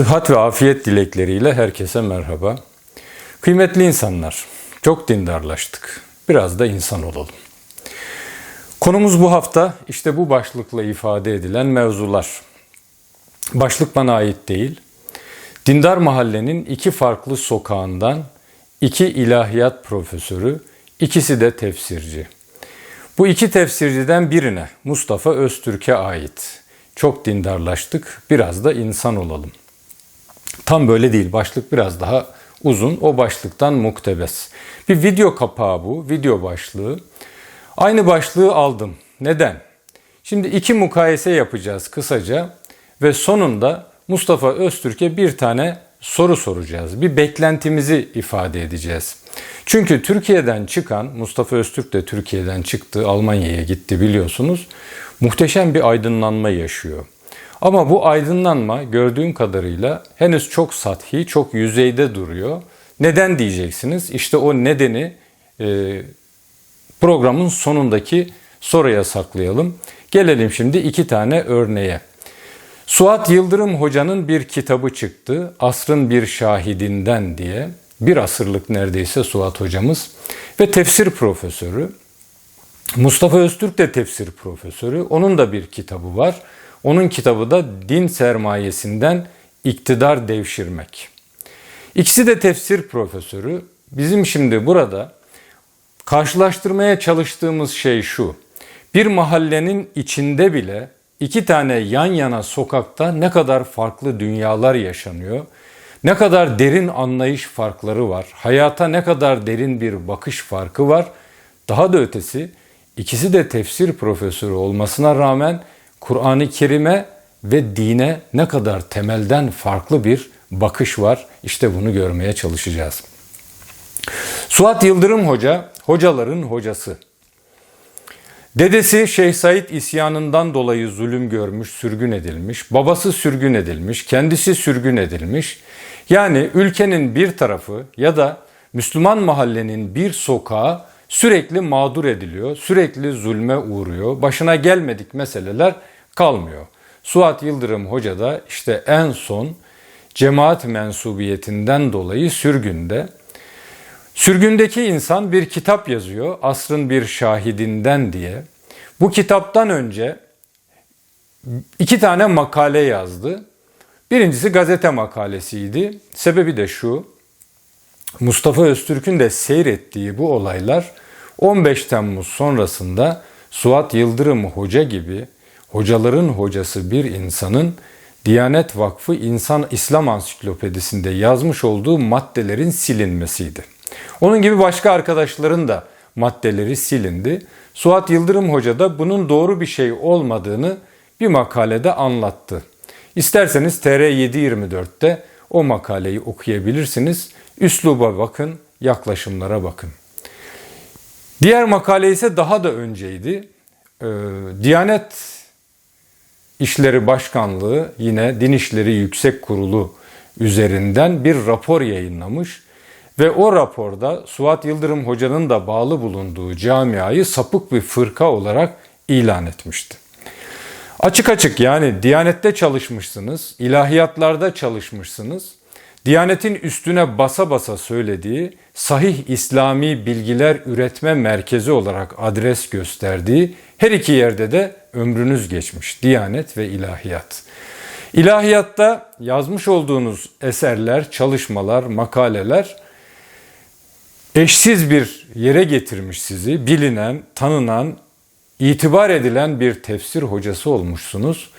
Sıhhat ve afiyet dilekleriyle herkese merhaba. Kıymetli insanlar, çok dindarlaştık. Biraz da insan olalım. Konumuz bu hafta işte bu başlıkla ifade edilen mevzular. Başlık bana ait değil. Dindar Mahallenin iki farklı sokağından iki ilahiyat profesörü, ikisi de tefsirci. Bu iki tefsirciden birine Mustafa Öztürk'e ait. Çok dindarlaştık, biraz da insan olalım. Tam böyle değil. Başlık biraz daha uzun. O başlıktan muktebes. Bir video kapağı bu. Video başlığı. Aynı başlığı aldım. Neden? Şimdi iki mukayese yapacağız kısaca ve sonunda Mustafa Öztürk'e bir tane soru soracağız. Bir beklentimizi ifade edeceğiz. Çünkü Türkiye'den çıkan, Mustafa Öztürk de Türkiye'den çıktı, Almanya'ya gitti biliyorsunuz. Muhteşem bir aydınlanma yaşıyor. Ama bu aydınlanma gördüğüm kadarıyla henüz çok sathi, çok yüzeyde duruyor. Neden diyeceksiniz? İşte o nedeni e, programın sonundaki soruya saklayalım. Gelelim şimdi iki tane örneğe. Suat Yıldırım Hoca'nın bir kitabı çıktı. Asrın bir şahidinden diye. Bir asırlık neredeyse Suat Hocamız. Ve tefsir profesörü. Mustafa Öztürk de tefsir profesörü. Onun da bir kitabı var. Onun kitabı da Din Sermayesinden İktidar Devşirmek. İkisi de tefsir profesörü. Bizim şimdi burada karşılaştırmaya çalıştığımız şey şu. Bir mahallenin içinde bile iki tane yan yana sokakta ne kadar farklı dünyalar yaşanıyor. Ne kadar derin anlayış farkları var. Hayata ne kadar derin bir bakış farkı var. Daha da ötesi ikisi de tefsir profesörü olmasına rağmen Kur'an-ı Kerim'e ve dine ne kadar temelden farklı bir bakış var. İşte bunu görmeye çalışacağız. Suat Yıldırım Hoca, hocaların hocası. Dedesi Şeyh Said isyanından dolayı zulüm görmüş, sürgün edilmiş. Babası sürgün edilmiş, kendisi sürgün edilmiş. Yani ülkenin bir tarafı ya da Müslüman mahallenin bir sokağı sürekli mağdur ediliyor, sürekli zulme uğruyor. Başına gelmedik meseleler kalmıyor. Suat Yıldırım Hoca da işte en son cemaat mensubiyetinden dolayı sürgünde. Sürgündeki insan bir kitap yazıyor, asrın bir şahidinden diye. Bu kitaptan önce iki tane makale yazdı. Birincisi gazete makalesiydi. Sebebi de şu, Mustafa Öztürk'ün de seyrettiği bu olaylar 15 Temmuz sonrasında Suat Yıldırım Hoca gibi hocaların hocası bir insanın Diyanet Vakfı İnsan İslam Ansiklopedisinde yazmış olduğu maddelerin silinmesiydi. Onun gibi başka arkadaşların da maddeleri silindi. Suat Yıldırım Hoca da bunun doğru bir şey olmadığını bir makalede anlattı. İsterseniz TR724'te o makaleyi okuyabilirsiniz. Üsluba bakın, yaklaşımlara bakın. Diğer makale ise daha da önceydi. Ee, Diyanet İşleri Başkanlığı yine Din İşleri Yüksek Kurulu üzerinden bir rapor yayınlamış ve o raporda Suat Yıldırım Hoca'nın da bağlı bulunduğu camiayı sapık bir fırka olarak ilan etmişti. Açık açık yani Diyanet'te çalışmışsınız, ilahiyatlarda çalışmışsınız. Diyanetin üstüne basa basa söylediği sahih İslami bilgiler üretme merkezi olarak adres gösterdiği her iki yerde de ömrünüz geçmiş. Diyanet ve ilahiyat. İlahiyatta yazmış olduğunuz eserler, çalışmalar, makaleler eşsiz bir yere getirmiş sizi. Bilinen, tanınan, itibar edilen bir tefsir hocası olmuşsunuz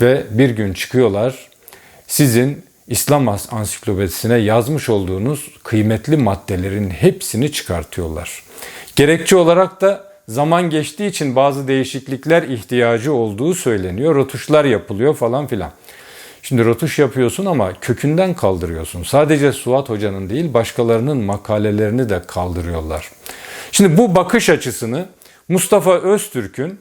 ve bir gün çıkıyorlar sizin İslam ansiklopedisine yazmış olduğunuz kıymetli maddelerin hepsini çıkartıyorlar. Gerekçe olarak da zaman geçtiği için bazı değişiklikler ihtiyacı olduğu söyleniyor. Rotuşlar yapılıyor falan filan. Şimdi rotuş yapıyorsun ama kökünden kaldırıyorsun. Sadece Suat Hoca'nın değil başkalarının makalelerini de kaldırıyorlar. Şimdi bu bakış açısını Mustafa Öztürk'ün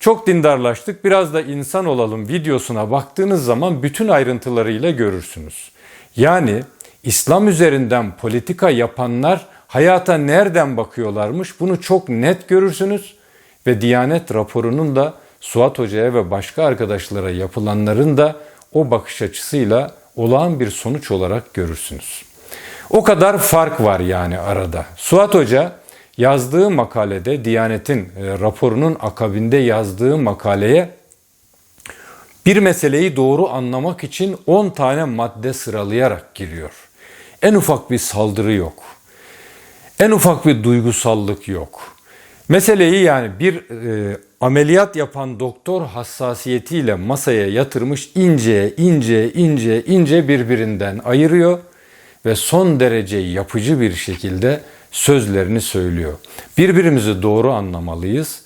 çok dindarlaştık biraz da insan olalım videosuna baktığınız zaman bütün ayrıntılarıyla görürsünüz. Yani İslam üzerinden politika yapanlar hayata nereden bakıyorlarmış bunu çok net görürsünüz ve Diyanet raporunun da Suat Hoca'ya ve başka arkadaşlara yapılanların da o bakış açısıyla olağan bir sonuç olarak görürsünüz. O kadar fark var yani arada. Suat Hoca yazdığı makalede Diyanet'in e, raporunun akabinde yazdığı makaleye bir meseleyi doğru anlamak için 10 tane madde sıralayarak giriyor. En ufak bir saldırı yok. En ufak bir duygusallık yok. Meseleyi yani bir e, ameliyat yapan doktor hassasiyetiyle masaya yatırmış ince ince ince ince birbirinden ayırıyor ve son derece yapıcı bir şekilde sözlerini söylüyor. Birbirimizi doğru anlamalıyız.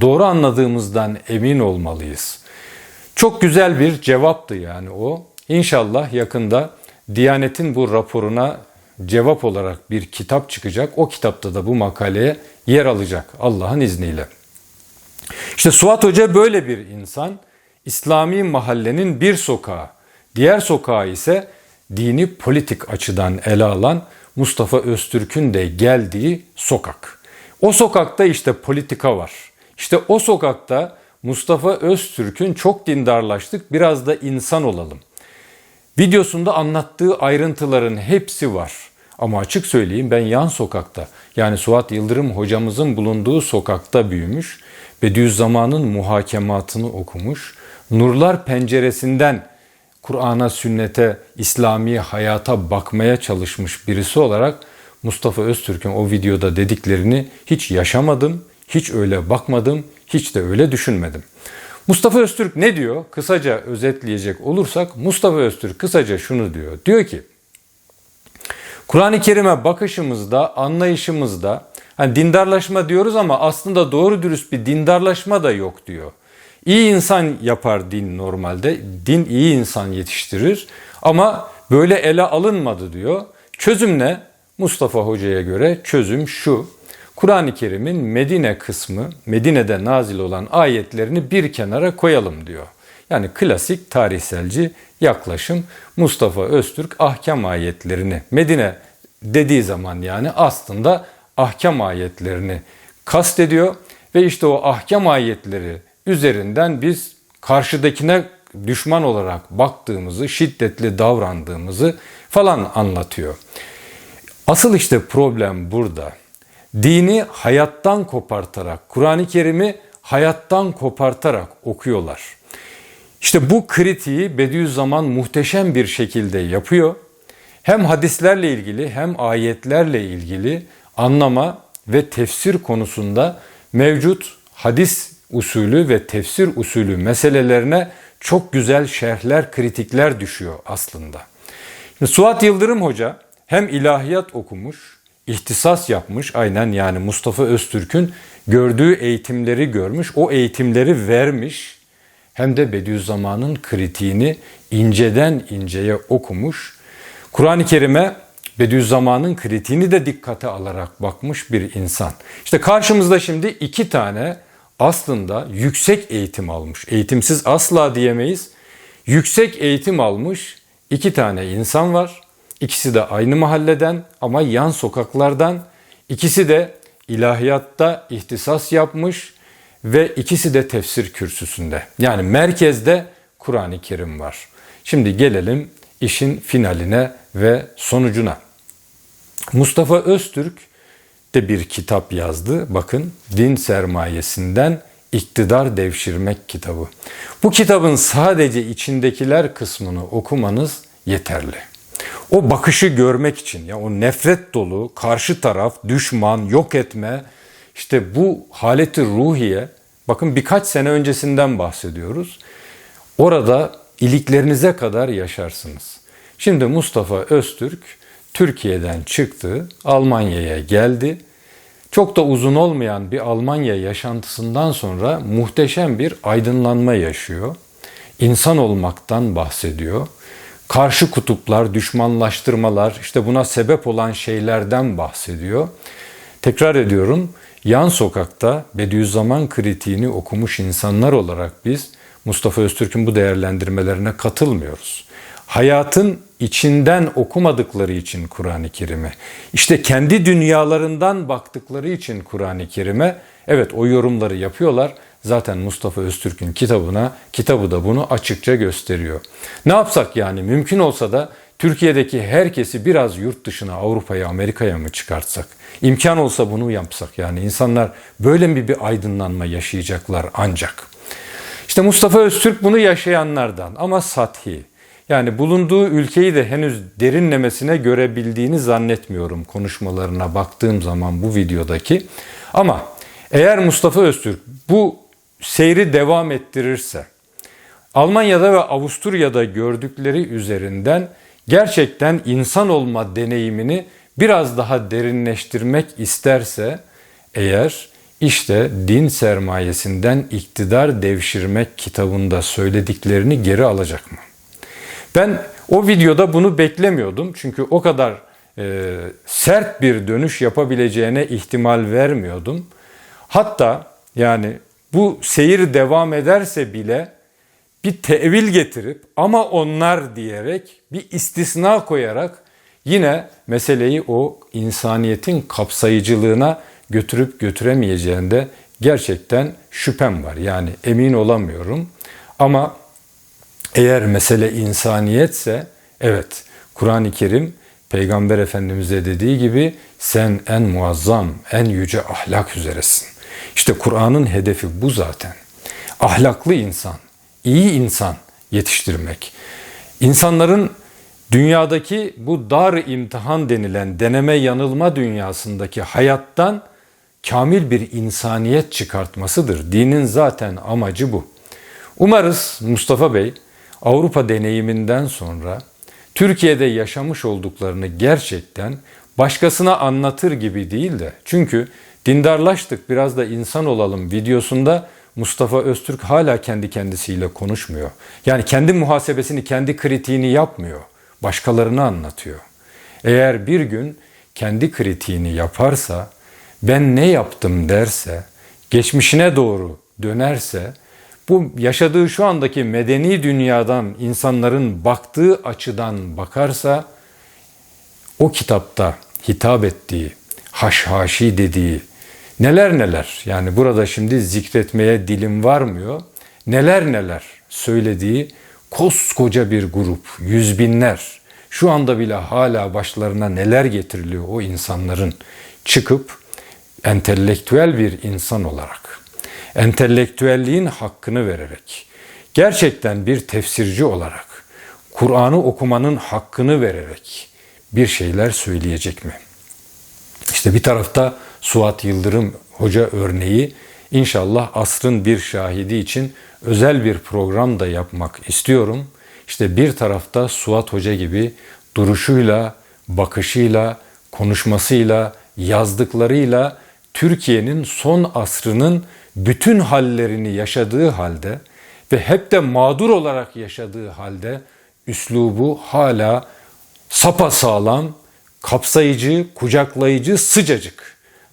Doğru anladığımızdan emin olmalıyız. Çok güzel bir cevaptı yani o. İnşallah yakında Diyanet'in bu raporuna cevap olarak bir kitap çıkacak. O kitapta da bu makaleye yer alacak Allah'ın izniyle. İşte Suat Hoca böyle bir insan. İslami mahallenin bir sokağı, diğer sokağı ise dini politik açıdan ele alan Mustafa Öztürk'ün de geldiği sokak. O sokakta işte politika var. İşte o sokakta Mustafa Öztürk'ün çok dindarlaştık biraz da insan olalım. Videosunda anlattığı ayrıntıların hepsi var. Ama açık söyleyeyim ben yan sokakta yani Suat Yıldırım hocamızın bulunduğu sokakta büyümüş. Bediüzzaman'ın muhakematını okumuş. Nurlar penceresinden Kur'an'a, sünnete, İslami hayata bakmaya çalışmış birisi olarak Mustafa Öztürk'ün o videoda dediklerini hiç yaşamadım, hiç öyle bakmadım, hiç de öyle düşünmedim. Mustafa Öztürk ne diyor? Kısaca özetleyecek olursak Mustafa Öztürk kısaca şunu diyor. Diyor ki Kur'an-ı Kerim'e bakışımızda, anlayışımızda hani dindarlaşma diyoruz ama aslında doğru dürüst bir dindarlaşma da yok diyor. İyi insan yapar din normalde. Din iyi insan yetiştirir ama böyle ele alınmadı diyor. Çözüm ne? Mustafa Hoca'ya göre çözüm şu. Kur'an-ı Kerim'in Medine kısmı, Medine'de nazil olan ayetlerini bir kenara koyalım diyor. Yani klasik tarihselci yaklaşım Mustafa Öztürk ahkam ayetlerini Medine dediği zaman yani aslında ahkam ayetlerini kastediyor ve işte o ahkam ayetleri üzerinden biz karşıdakine düşman olarak baktığımızı, şiddetli davrandığımızı falan anlatıyor. Asıl işte problem burada. Dini hayattan kopartarak, Kur'an-ı Kerim'i hayattan kopartarak okuyorlar. İşte bu kritiği Bediüzzaman muhteşem bir şekilde yapıyor. Hem hadislerle ilgili hem ayetlerle ilgili anlama ve tefsir konusunda mevcut hadis usulü ve tefsir usulü meselelerine çok güzel şerhler, kritikler düşüyor aslında. Şimdi Suat Yıldırım Hoca hem ilahiyat okumuş, ihtisas yapmış aynen yani Mustafa Öztürk'ün gördüğü eğitimleri görmüş, o eğitimleri vermiş hem de Bediüzzaman'ın kritiğini inceden inceye okumuş. Kur'an-ı Kerim'e Bediüzzaman'ın kritiğini de dikkate alarak bakmış bir insan. İşte karşımızda şimdi iki tane aslında yüksek eğitim almış. Eğitimsiz asla diyemeyiz. Yüksek eğitim almış iki tane insan var. İkisi de aynı mahalleden ama yan sokaklardan. İkisi de ilahiyatta ihtisas yapmış ve ikisi de tefsir kürsüsünde. Yani merkezde Kur'an-ı Kerim var. Şimdi gelelim işin finaline ve sonucuna. Mustafa Öztürk de bir kitap yazdı. Bakın Din Sermayesinden İktidar Devşirmek kitabı. Bu kitabın sadece içindekiler kısmını okumanız yeterli. O bakışı görmek için ya o nefret dolu, karşı taraf, düşman, yok etme işte bu haleti ruhiye bakın birkaç sene öncesinden bahsediyoruz. Orada iliklerinize kadar yaşarsınız. Şimdi Mustafa Öztürk Türkiye'den çıktı, Almanya'ya geldi. Çok da uzun olmayan bir Almanya yaşantısından sonra muhteşem bir aydınlanma yaşıyor. İnsan olmaktan bahsediyor. Karşı kutuplar, düşmanlaştırmalar, işte buna sebep olan şeylerden bahsediyor. Tekrar ediyorum, yan sokakta Bediüzzaman kritiğini okumuş insanlar olarak biz Mustafa Öztürk'ün bu değerlendirmelerine katılmıyoruz hayatın içinden okumadıkları için Kur'an-ı Kerim'e, işte kendi dünyalarından baktıkları için Kur'an-ı Kerim'e, evet o yorumları yapıyorlar. zaten Mustafa Öztürk'ün kitabına, kitabı da bunu açıkça gösteriyor. Ne yapsak yani mümkün olsa da Türkiye'deki herkesi biraz yurt dışına, Avrupa'ya, Amerika'ya mı çıkartsak? İmkan olsa bunu yapsak yani insanlar böyle mi bir aydınlanma yaşayacaklar ancak. İşte Mustafa Öztürk bunu yaşayanlardan ama sathi. Yani bulunduğu ülkeyi de henüz derinlemesine görebildiğini zannetmiyorum konuşmalarına baktığım zaman bu videodaki. Ama eğer Mustafa Öztürk bu seyri devam ettirirse Almanya'da ve Avusturya'da gördükleri üzerinden gerçekten insan olma deneyimini biraz daha derinleştirmek isterse eğer işte din sermayesinden iktidar devşirmek kitabında söylediklerini geri alacak mı? Ben o videoda bunu beklemiyordum. Çünkü o kadar e, sert bir dönüş yapabileceğine ihtimal vermiyordum. Hatta yani bu seyir devam ederse bile bir tevil getirip ama onlar diyerek bir istisna koyarak yine meseleyi o insaniyetin kapsayıcılığına götürüp götüremeyeceğinde gerçekten şüphem var. Yani emin olamıyorum. Ama eğer mesele insaniyetse evet Kur'an-ı Kerim Peygamber Efendimiz'e dediği gibi sen en muazzam, en yüce ahlak üzeresin. İşte Kur'an'ın hedefi bu zaten. Ahlaklı insan, iyi insan yetiştirmek. İnsanların dünyadaki bu dar imtihan denilen deneme yanılma dünyasındaki hayattan kamil bir insaniyet çıkartmasıdır. Dinin zaten amacı bu. Umarız Mustafa Bey Avrupa deneyiminden sonra Türkiye'de yaşamış olduklarını gerçekten başkasına anlatır gibi değil de çünkü dindarlaştık biraz da insan olalım videosunda Mustafa Öztürk hala kendi kendisiyle konuşmuyor. Yani kendi muhasebesini, kendi kritiğini yapmıyor. Başkalarına anlatıyor. Eğer bir gün kendi kritiğini yaparsa, ben ne yaptım derse, geçmişine doğru dönerse bu yaşadığı şu andaki medeni dünyadan insanların baktığı açıdan bakarsa o kitapta hitap ettiği, haşhaşi dediği neler neler yani burada şimdi zikretmeye dilim varmıyor. Neler neler söylediği koskoca bir grup, yüz binler şu anda bile hala başlarına neler getiriliyor o insanların çıkıp entelektüel bir insan olarak entelektüelliğin hakkını vererek, gerçekten bir tefsirci olarak, Kur'an'ı okumanın hakkını vererek bir şeyler söyleyecek mi? İşte bir tarafta Suat Yıldırım Hoca örneği inşallah asrın bir şahidi için özel bir program da yapmak istiyorum. İşte bir tarafta Suat Hoca gibi duruşuyla, bakışıyla, konuşmasıyla, yazdıklarıyla Türkiye'nin son asrının bütün hallerini yaşadığı halde ve hep de mağdur olarak yaşadığı halde üslubu hala sapasağlam, kapsayıcı, kucaklayıcı, sıcacık,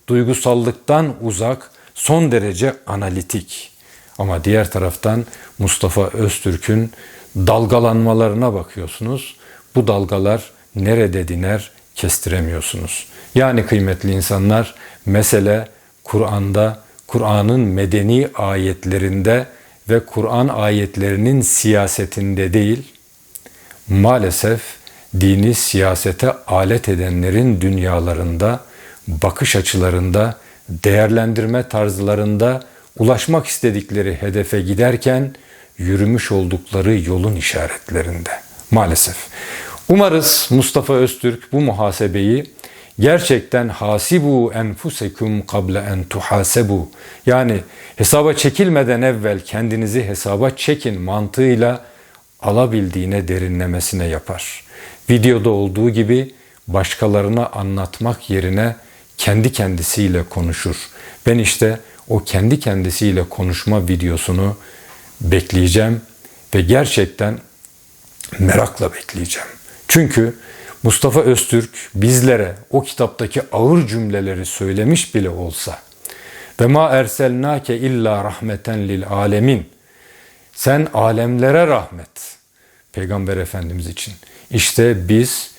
duygusallıktan uzak, son derece analitik. Ama diğer taraftan Mustafa Öztürk'ün dalgalanmalarına bakıyorsunuz. Bu dalgalar nerede diner kestiremiyorsunuz. Yani kıymetli insanlar mesele Kur'an'da Kur'an'ın medeni ayetlerinde ve Kur'an ayetlerinin siyasetinde değil, maalesef dini siyasete alet edenlerin dünyalarında, bakış açılarında, değerlendirme tarzlarında ulaşmak istedikleri hedefe giderken yürümüş oldukları yolun işaretlerinde. Maalesef. Umarız Mustafa Öztürk bu muhasebeyi gerçekten hasibu enfusekum kable en tuhasebu yani hesaba çekilmeden evvel kendinizi hesaba çekin mantığıyla alabildiğine derinlemesine yapar. Videoda olduğu gibi başkalarına anlatmak yerine kendi kendisiyle konuşur. Ben işte o kendi kendisiyle konuşma videosunu bekleyeceğim ve gerçekten merakla bekleyeceğim. Çünkü Mustafa Öztürk bizlere o kitaptaki ağır cümleleri söylemiş bile olsa ve ma erselnake illa rahmeten lil alemin sen alemlere rahmet Peygamber Efendimiz için. İşte biz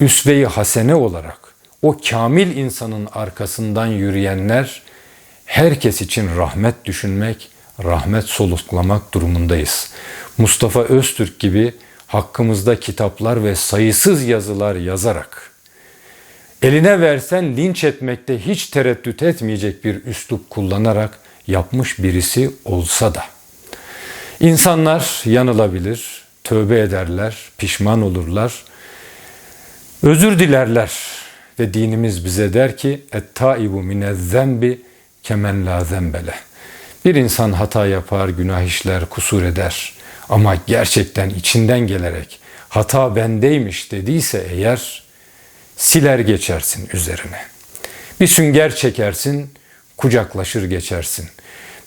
üsve-i hasene olarak o kamil insanın arkasından yürüyenler herkes için rahmet düşünmek, rahmet soluklamak durumundayız. Mustafa Öztürk gibi hakkımızda kitaplar ve sayısız yazılar yazarak eline versen linç etmekte hiç tereddüt etmeyecek bir üslup kullanarak yapmış birisi olsa da insanlar yanılabilir, tövbe ederler, pişman olurlar, özür dilerler ve dinimiz bize der ki et-taibu minez-zembi kemen la zembele. Bir insan hata yapar, günah işler, kusur eder ama gerçekten içinden gelerek hata bendeymiş dediyse eğer siler geçersin üzerine. Bir sünger çekersin, kucaklaşır geçersin.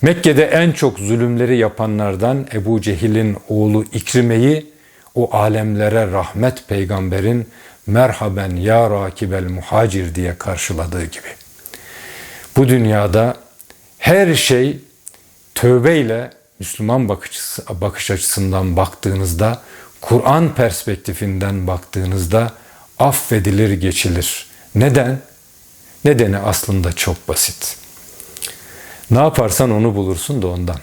Mekke'de en çok zulümleri yapanlardan Ebu Cehil'in oğlu İkrime'yi o alemlere rahmet peygamberin merhaben ya rakibel muhacir diye karşıladığı gibi. Bu dünyada her şey tövbeyle Müslüman bakış, açısından baktığınızda, Kur'an perspektifinden baktığınızda affedilir geçilir. Neden? Nedeni aslında çok basit. Ne yaparsan onu bulursun da ondan.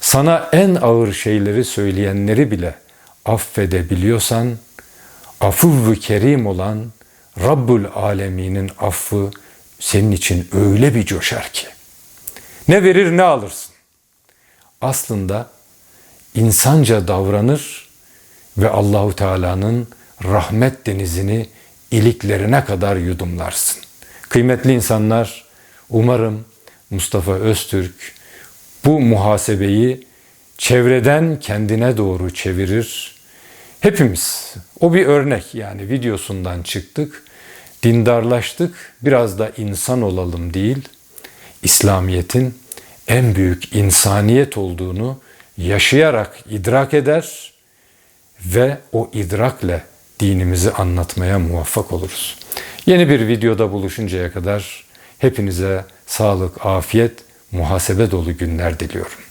Sana en ağır şeyleri söyleyenleri bile affedebiliyorsan, afuvvu kerim olan Rabbul Alemin'in affı senin için öyle bir coşar ki. Ne verir ne alırsın. Aslında insanca davranır ve Allahu Teala'nın rahmet denizini iliklerine kadar yudumlarsın. Kıymetli insanlar, umarım Mustafa Öztürk bu muhasebeyi çevreden kendine doğru çevirir. Hepimiz o bir örnek yani videosundan çıktık, dindarlaştık, biraz da insan olalım değil. İslamiyet'in en büyük insaniyet olduğunu yaşayarak idrak eder ve o idrakle dinimizi anlatmaya muvaffak oluruz. Yeni bir videoda buluşuncaya kadar hepinize sağlık, afiyet, muhasebe dolu günler diliyorum.